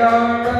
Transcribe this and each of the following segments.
Senhor.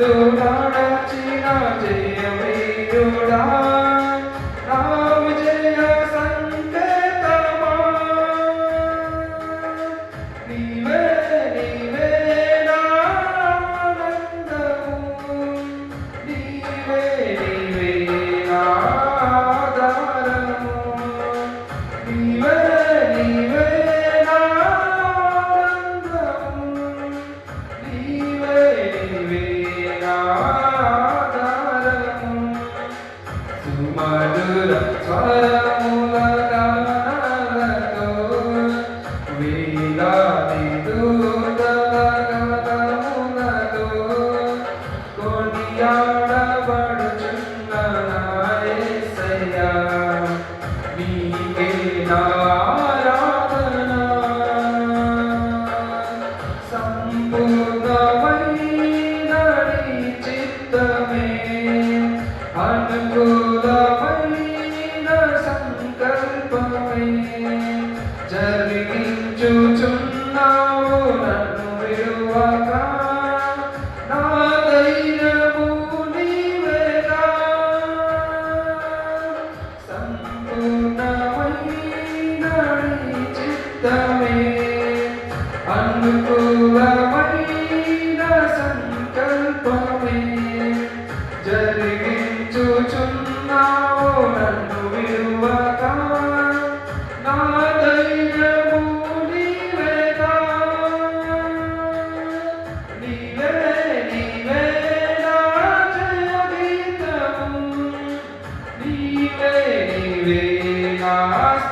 do not இங்கே நான்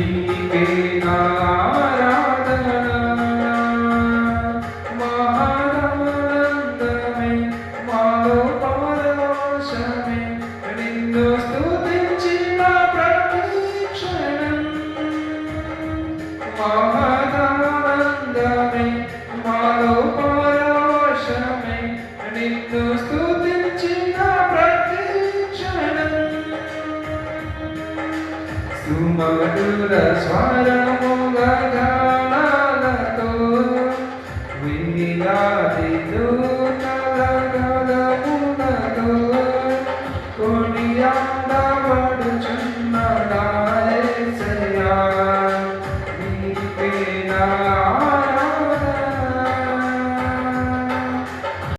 Viveka మధుర స్వరముగా గానాలతో వినిలా